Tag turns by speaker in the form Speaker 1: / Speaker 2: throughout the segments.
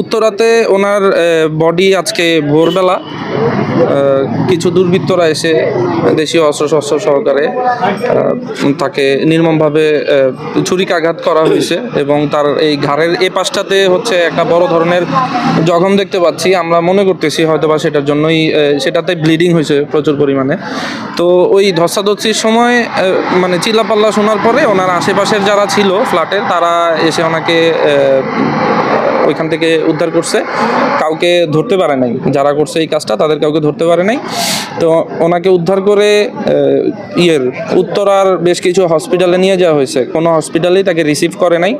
Speaker 1: উত্তরাতে ওনার body আজকে ভোরবেলা কিছু দুর্বৃত্তরা এসে দেশীয় অস্ত্রশস্ত্র সহকারে তাকে নির্মমভাবে ছুরিকাঘাত করা হয়েছে এবং তার এই ঘাড়ের এ পাশটাতে হচ্ছে একটা বড় ধরনের জখম দেখতে পাচ্ছি। আমরা মনে করতেছি হয়তো বা সেটার জন্যই সেটাতে ব্লিডিং হয়েছে প্রচুর পরিমাণে। তো ওই ধস্তাধস্তির সময় মানে চিল্লাপাল্লা শোনার পরে ওনার আশেপাশের যারা ছিল ফ্ল্যাটের তারা এসে ওনাকে ওইখান থেকে উদ্ধার করছে। কাউকে ধরতে পারে নাই। যারা করছে এই কাজটা, তাদের কাউকে ধরতে পারে নাই। তো ওনাকে উদ্ধার করে ইয়ের উত্তরার বেশ কিছু হসপিটালে নিয়ে যাওয়া হয়েছে। কোনো হসপিটালেই তাকে রিসিভ করে নাই।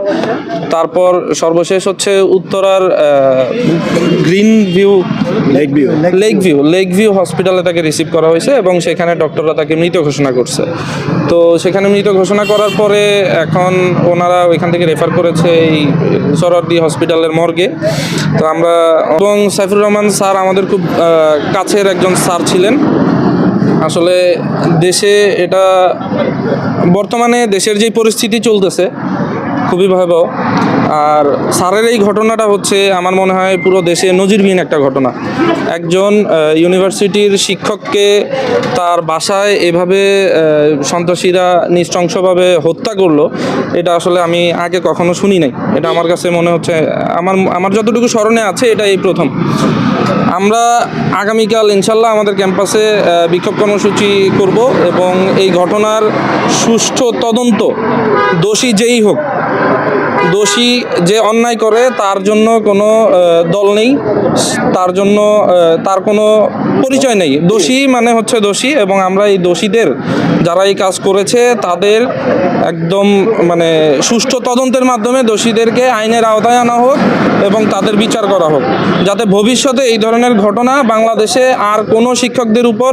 Speaker 1: তারপর সর্বশেষ হচ্ছে উত্তরার Green View Lake View. Lake View Lake View হসপিটালে তাকে রিসিভ করা হয়েছে এবং সেখানে ডক্টররা তাকে মৃত ঘোষণা করছে। তো সেখানে মৃত ঘোষণা করার পরে এখন ওনারা ওইখান থেকে রেফার করেছে এই সরারদি হসপিটালের মর্গে। তো আমরা এবং সাইফুর রহমান স্যার আমাদের খুব কাছের একজন স্যার ছিলেন। আসলে দেশে এটা বর্তমানে দেশের যে পরিস্থিতি চলতেছে, খুবই ভয়াবহ। আর স্যারের এই ঘটনাটা হচ্ছে, আমার মনে হয় পুরো দেশে নজিরবিহীন একটা ঘটনা। একজন ইউনিভার্সিটির শিক্ষককে তার বাসায় এভাবে সন্ত্রাসীরা নৃশংসভাবে হত্যা করল, এটা আসলে আমি আগে কখনো শুনি নাই। এটা আমার কাছে মনে হচ্ছে, আমার আমার যতটুকু স্মরণে আছে এটা এই প্রথম। আমরা আগামীকাল ইনশাল্লাহ আমাদের ক্যাম্পাসে বিক্ষোভ কর্মসূচি করব এবং এই ঘটনার সুষ্ঠু তদন্ত দোষী যেই হোক দোষী যে অন্যায় করে, তার জন্য কোনো দল নেই। তার জন্য তার কোনো পরিচয় নেই। দোষী মানে হচ্ছে দোষী এবং আমরা এই দোষীদের যারা এই কাজ করেছে, তাদের একদম মানে সুষ্ঠু তদন্তের মাধ্যমে দোষীদেরকে আইনের আওতায় আনা হোক এবং তাদের বিচার করা হোক। যাতে ভবিষ্যতে এই ধরনের ঘটনা বাংলাদেশে আর কোনো শিক্ষকদের উপর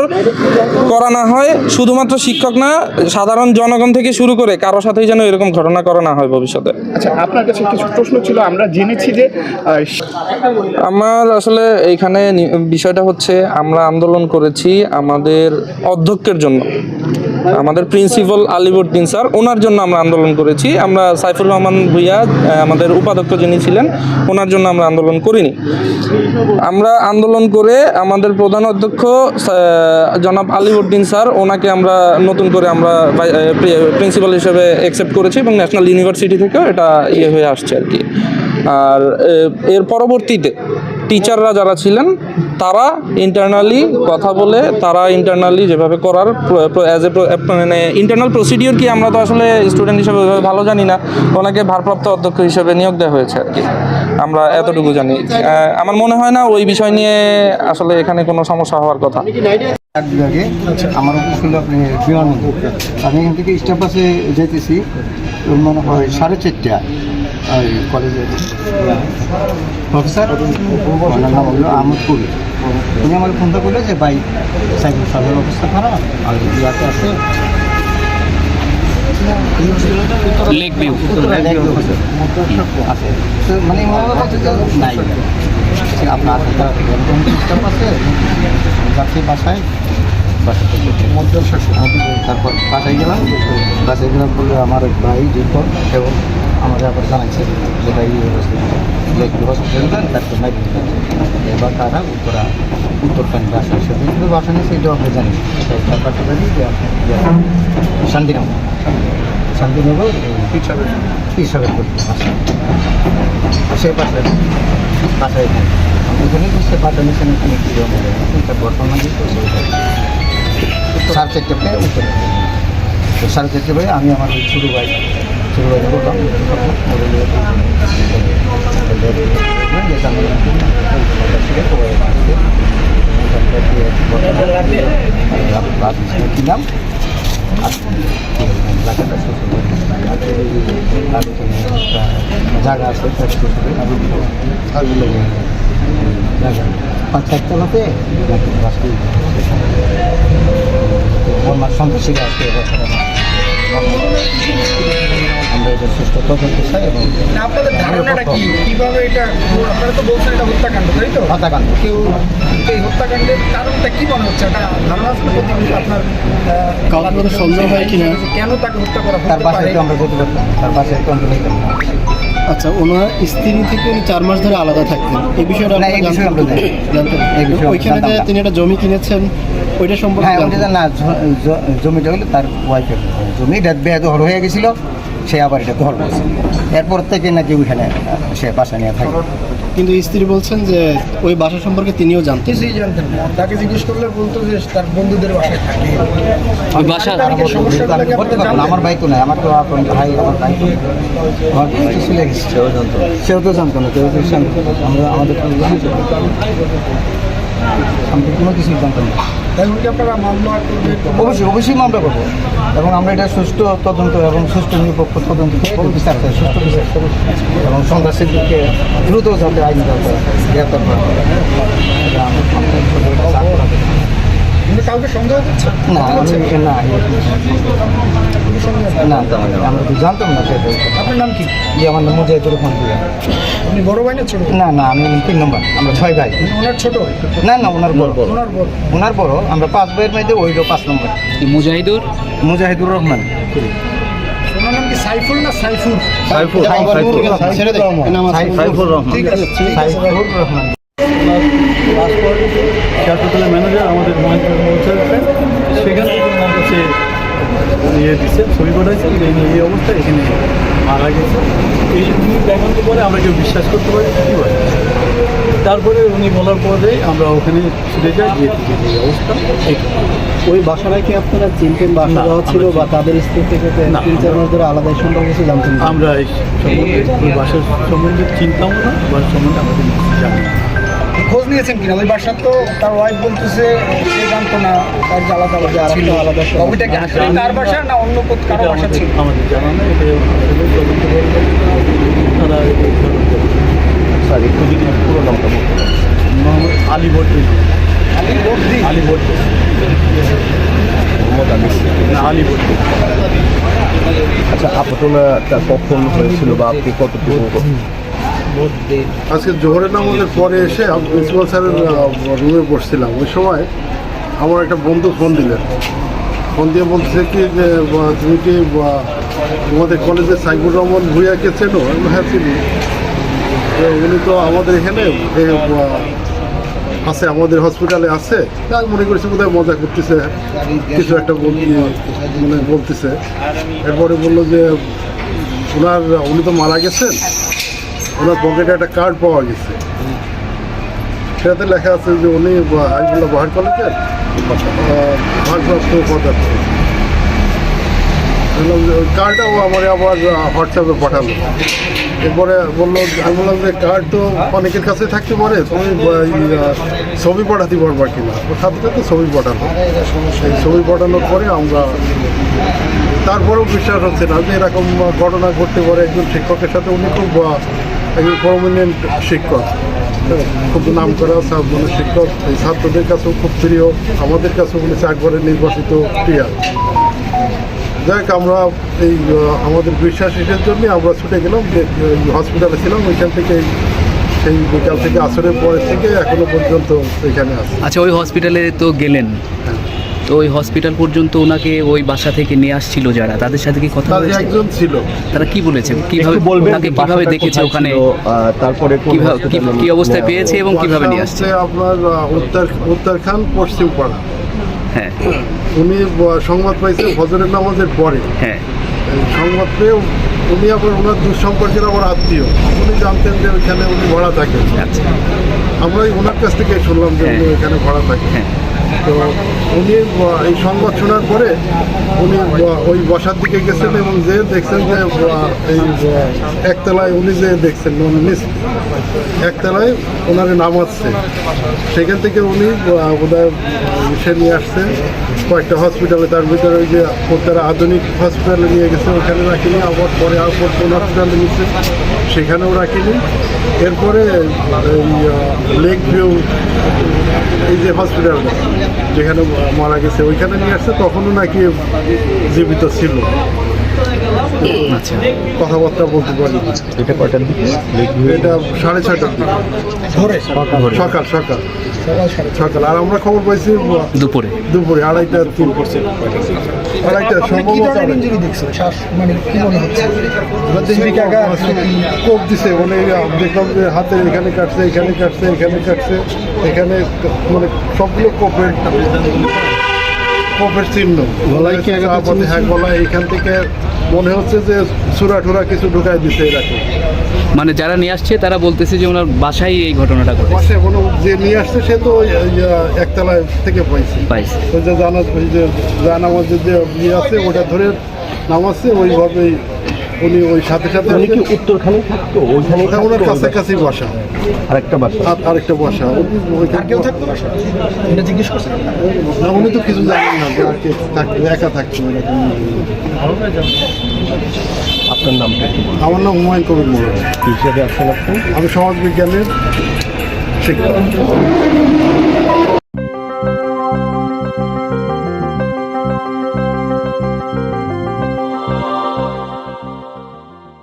Speaker 1: করা না হয়, শুধুমাত্র শিক্ষক না, সাধারণ জনগণ থেকে শুরু করে কারও সাথেই যেন এরকম ঘটনা করা না হয় ভবিষ্যতে।
Speaker 2: আচ্ছা আপনার কাছে কিছু প্রশ্ন ছিল, আমরা জেনেছি যে
Speaker 1: আমার আসলে এইখানে বিষয়টা হচ্ছে, আমরা আন্দোলন করেছি আমাদের অধ্যক্ষের জন্য। আমাদের প্রিন্সিপাল আলিবুদ্দিন স্যার, ওনার জন্য আমরা আন্দোলন করেছি। আমরা সাইফুর রহমান ভুইয়া আমাদের উপাধ্যক্ষ যিনি ছিলেন, ওনার জন্য আমরা আন্দোলন করিনি। আমরা আন্দোলন করে আমাদের প্রধান অধ্যক্ষ জনাব আলিউদ্দিন স্যার, ওনাকে আমরা নতুন করে আমরা প্রিন্সিপাল হিসেবে অ্যাকসেপ্ট করেছি এবং ন্যাশনাল ইউনিভার্সিটি থেকেও এটা ইয়ে হয়ে আসছে আর কি। আর এর পরবর্তীতে টিচাররা যারা ছিলেন, তারা ইন্টারনালি কথা বলে, তারা ইন্টারনালি যেভাবে করার অ্যাজ এ মানে ইন্টারনাল প্রসিডিওর কি আমরা তো আসলে স্টুডেন্ট হিসেবে ভালো জানি না, ওনাকে ভারপ্রাপ্ত অধ্যক্ষ হিসেবে নিয়োগ দেওয়া হয়েছে আর কি। আমরা এতটুকু জানি। আমার মনে হয় না ওই বিষয় নিয়ে আসলে এখানে কোনো সমস্যা হওয়ার কথা।
Speaker 3: বিভাগে আমার অফিস হলো আপনি বিমানবন্দর আমি এখান থেকে স্টাফ বাসে যেতেছি মনে হয় সাড়ে চারটা ওই কলেজের প্রফেসর ওনার নাম হলো আহমদ কবি উনি আমার ফোনটা করল যে ভাই সাইকেল সাহেবের অবস্থা খারাপ আর ইয়াতে আছে
Speaker 4: লেক ভিউ
Speaker 3: আছে মানে মনে নাই। আপনার বাসায় তারপর বাসায় গেলাম বাসায় গেলাম বলে আমার এক ভাই দীপক এবং আমাদের আবার জানাইছে যে ভাই হসপিটাল তারপর নাই এবার তারা উত্তরা উত্তরকান্ড বাসা হিসেবে কিন্তু বাসা নিয়ে সেইটাও আমরা জানি ব্যাপারটা জানি যে যে শান্তিনগর? করতে বাসা সেই পাশে থাকে। ওখানে সে বাসা নিচে এখানে কী রকম বর্তমান সাড়ে চারটে পেয়ে উত্তরে তো সাড়ে চারটে পেয়ে আমি আমার ওই ছোটো ভাই ছোটো ভাই বললাম কিনলাম জায়গা আছে জায়গা পাঁচ চারতলাতে আমার সন্ত্রাসীরা আছে। আমরা এটা সুস্থ তদন্ত চাই এবং
Speaker 2: আপনাদের ধারণাটা কি? কীভাবে এটা আপনারা তো বলছেন এটা হত্যাকাণ্ড তাই তো?
Speaker 3: হত্যাকাণ্ড।
Speaker 2: কেউ এই হত্যাকাণ্ডের কারণটা কি মনে হচ্ছে? এটা ধারণা না আপনার কারণ সন্দেহ হয় কিনা? কেন তাকে হত্যা করা
Speaker 3: তার
Speaker 2: হতে
Speaker 3: বাসায় তো আমরা পারতাম তার বাসায় না
Speaker 5: আচ্ছা ওনার স্ত্রী থেকে উনি চার মাস ধরে আলাদা থাকতেন। এই বিষয়টা
Speaker 3: আমরা আমরা
Speaker 5: ওইখানে যে তিনি একটা জমি কিনেছেন ওইটা সম্পর্কে
Speaker 3: হ্যাঁ না জমিটা হলো তার ওয়াইফের জমি এটা বেদখল হয়ে গেছিল। সে আবার এটা দখল করছে। এরপর থেকে নাকি ওইখানে সে বাসা নিয়ে থাকে।
Speaker 5: কিন্তু স্ত্রী বলছেন যে ওই বাসা সম্পর্কে তিনিও জানতেন।
Speaker 2: কিছুই জানতেন না। তাকে জিজ্ঞেস করলে বলতো যে তার বন্ধুদের বাসায় থাকে।
Speaker 4: ওই বাসা
Speaker 3: বলতে পারব না, আমার ভাই তো নাই। আমার তো আপন ভাই আমার ভাই আমার ভাই তো চলে গেছে। সেও জানতো সেও তো জানতো না। কেউ তো জানতো আমরা আমাদের। আমি কোনো কিছুই জানতাম না। অবশ্যই অবশ্যই মামলা করব। এবং আমরা এটা সুষ্ঠু তদন্ত এবং সুষ্ঠু নিরপেক্ষ তদন্ত বিচার করে সুষ্ঠু বিচার করে এবং সন্ত্রাসীদেরকে দ্রুত যাতে আইন গ্রেপ্তার করা
Speaker 2: কাউকে সন্দেহ করছেন
Speaker 3: না আমি না না আমরা তো জানতাম না
Speaker 2: আপনার নাম কি?
Speaker 3: যে আমার নাম মুজাহিদুর রহমান ভুইয়া।
Speaker 2: আপনি বড় ভাই না ছোট?
Speaker 3: না না আমি তিন নম্বর আমরা ছয় ভাই।
Speaker 2: ওনার ছোট?
Speaker 3: না না ওনার বড়।
Speaker 2: ওনার বড়।
Speaker 3: ওনার বড় আমরা পাঁচ ভাইয়ের মধ্যে ওইটাও পাঁচ নম্বর।
Speaker 4: মুজাহিদুর?
Speaker 3: মুজাহিদুর রহমান।
Speaker 2: ওনার নাম কি সাইফুল না সাইফুর?
Speaker 3: সাইফুল
Speaker 5: ঠিক আছে,
Speaker 3: রহমান।
Speaker 2: ঠিক ঠিক
Speaker 3: রহমান।
Speaker 6: হাসপাতালের ম্যানেজার আমাদের মহেন্দ্র পৌঁছাচ্ছেন সেখান থেকে আমার কাছে ইয়ে দিচ্ছে ছবি পাঠাইছে যে এই অবস্থা এখানে মারা গেছে। এই দেখানোর পরে আমরা কেউ বিশ্বাস করতে পারি কী হয় তারপরে উনি বলার পরে আমরা ওখানে ছুটে যাই যে যে অবস্থা।
Speaker 5: ওই বাসাটা কি আপনারা চিনতেন বা আসা
Speaker 6: না,
Speaker 5: ছিল বা তাদের স্ত্রী থেকে তিন চার মাস ধরে আলাদা সম্পর্কে কিছু জানতেন না?
Speaker 6: আমরা এই সম্বন্ধে ওই বাসার সম্বন্ধে চিন্তাও না বাসার সম্বন্ধে আমাদের জানি না।
Speaker 2: খোঁজ নিয়েছেন কিনা? ওই বাসার তো তার ওয়াইফ বলতেছে সে জানতো না তার যে আলাদা বাসা ছিল
Speaker 5: আলাদা।
Speaker 2: ওইটা কি আসলে তার বাসা না অন্য
Speaker 6: কারও
Speaker 2: বাসা ছিল?
Speaker 6: আমাদের জানা নেই তারা।
Speaker 3: স্যার একটু যদি পুরো নামটা বলতে
Speaker 6: মোহাম্মদ আলী ভট্টি
Speaker 2: আলী বর্দি
Speaker 6: আলী ভট্টি না আলী ভট্টি
Speaker 7: আচ্ছা ঘটনাটা কখন হয়েছিল বা আপনি কতটুকু
Speaker 8: আজকে জোহরের নামাজের পরে এসে আমি প্রিন্সিপাল স্যারের রুমে বসছিলাম। ওই সময় আমার একটা বন্ধু ফোন দিলেন ফোন দিয়ে বলছে কি যে তুমি কি তোমাদের কলেজে সাইবুর রহমান ভুইয়াকে চেনো? হ্যাঁ চিনি। উনি তো আমাদের এখানে আছে, আমাদের হসপিটালে আছে। আমি মনে করছি বোধহয় মজা করতেছে। কিছু একটা মানে বলতেছে। এরপরে বলল যে ওনার উনি তো মারা গেছেন। ওনার পকেটে একটা কার্ড পাওয়া গেছে। সেটাতে লেখা আছে যে উনি আইগুলো বাহার কলেজের ভারপ্রাপ্ত পদার্থ। কার্ডটাও আমার আবার হোয়াটসঅ্যাপে পাঠালো। এরপরে বলল, আমি বললাম যে কার্ড তো অনেকের কাছে থাকতে পারে, তুমি ছবি পাঠাতে পারবা কিনা? সাথে সাথে ছবি পাঠালো। এই ছবি পাঠানোর পরে আমরা, তারপরেও বিশ্বাস হচ্ছে না যে এরকম ঘটনা ঘটতে পারে একজন শিক্ষকের সাথে, উনি খুব একজন প্রমিনেন্ট শিক্ষক খুব নাম করা মানে শিক্ষক এই ছাত্রদের কাছেও খুব প্রিয় আমাদের কাছেও উনি চাকবারে নির্বাচিত প্রিয়া যাক আমরা এই আমাদের বিশ্বাস এসের জন্য আমরা ছুটে গেলাম যে হসপিটালে ছিলাম ওইখান থেকে সেই বিকাল থেকে আসরের পরে থেকে এখনও পর্যন্ত এখানে আছে।
Speaker 4: আচ্ছা ওই হসপিটালে তো গেলেন। তো ওই হসপিটাল পর্যন্ত ওনাকে ওই বাসা থেকে নিয়ে আসছিল যারা। তাদের সাথে কি কথা হয়েছে?
Speaker 8: একজন ছিল।
Speaker 4: তারা কি বলেছে? কীভাবে
Speaker 7: বলবেন
Speaker 4: কীভাবে দেখেছে ওখানে?
Speaker 7: তারপরে
Speaker 4: কি- অবস্থায় পেয়েছে এবং কীভাবে নিয়ে আসছে?
Speaker 8: আপনার উত্তর উত্তরখান পশ্চিম পাড়া
Speaker 4: হ্যাঁ।
Speaker 8: উনি সংবাদ পাইছে ফজরের নামাজের পরে।
Speaker 4: হ্যাঁ।
Speaker 8: সংবাদ পেয়ে উনি আবার ওনার দুঃসম্পর্কের আমার আত্মীয়। উনি জানতেন যে ওইখানে উনি ভাড়া থাকেন
Speaker 4: আচ্ছা।
Speaker 8: আমরা ওনার কাছ থেকে শুনলাম যে উনি
Speaker 4: হ্যাঁ।
Speaker 8: ওইখানে ভাড়া থাকেন
Speaker 4: হ্যাঁ।
Speaker 8: তো উনি এই সংবাদ শোনার পরে উনি ওই বসার দিকে গেছেন এবং যে দেখছেন যে এই একতলায় উনি যে দেখছেন, উনি নিচ একতলায় ওনারে নামাচ্ছে। সেখান থেকে উনি বোধহয় সে নিয়ে আসছে কয়েকটা হসপিটালে তার ভিতরে ওই যে তারা আধুনিক হসপিটালে নিয়ে গেছে, ওখানে রাখিনি, আবার পরে আবার কোন হসপিটালে নিচ্ছে সেখানেও রাখিনি। এরপরে লেক ভিউ এই যে হসপিটাল যেখানে মারা গেছে ওইখানে নিয়ে আসছে তখনও নাকি জীবিত ছিল।
Speaker 4: আচ্ছা।
Speaker 8: কথাবার্তা বলতে পারি।
Speaker 7: এটা কয়টার দিকে?
Speaker 8: এটা সাড়ে ছয়টার দিকে।
Speaker 2: ধরে
Speaker 8: সকাল সকাল
Speaker 2: সকাল।
Speaker 8: আর আমরা খবর পাইছি
Speaker 4: দুপুরে।
Speaker 8: দুপুরে আড়াইটা তিন। পার্সেন্ট
Speaker 2: কি ধরনের ইঞ্জুরি দেখছেন? শ্বাস মানে কি মনে হচ্ছে?
Speaker 8: কোপ দিছে? মানে দেখলাম যে হাতে এখানে কাটছে এখানে কাটছে এখানে কাটছে এখানে মানে সবগুলো কোপের কোপের চিহ্ন।
Speaker 5: গলায় কি আঘাতের
Speaker 8: হ্যাঁ গলায় এখান থেকে মনে হচ্ছে যে সুরা টুরা কিছু ঢুকাই দিছে এরকম
Speaker 4: মানে যারা নিয়ে আসছে তারা বলতেছে যে ওনার বাসায় এই ঘটনাটা ঘটেছে।
Speaker 8: বাসায় কোনো যে নিয়ে আসছে সে তো একতলায় থেকে পাইছে।
Speaker 4: পাইছে।
Speaker 8: ওই যে জানা ওই যে নিয়ে যে ইয়ে আছে ওটা ধরে নামাচ্ছে ওইভাবেই উনি ওই সাথে সাথে
Speaker 7: উনি কি উত্তরখানে থাকতো? ওইখানে
Speaker 8: ওটা ওনার কাছাকাছি বসা।
Speaker 7: আরেকটা বাসা।
Speaker 8: আর আরেকটা বসা।
Speaker 2: আর কেউ থাকতো এটা জিজ্ঞেস করছেন
Speaker 8: না উনি তো কিছু জানেন না থাকতো একা থাকতো এরকম।
Speaker 7: আপনার নামটা
Speaker 8: আমার নাম হুমায়ুন কবির মোড়
Speaker 7: হিসাবে আছেন আপনি?
Speaker 8: আমি সমাজ বিজ্ঞানের শিক্ষক।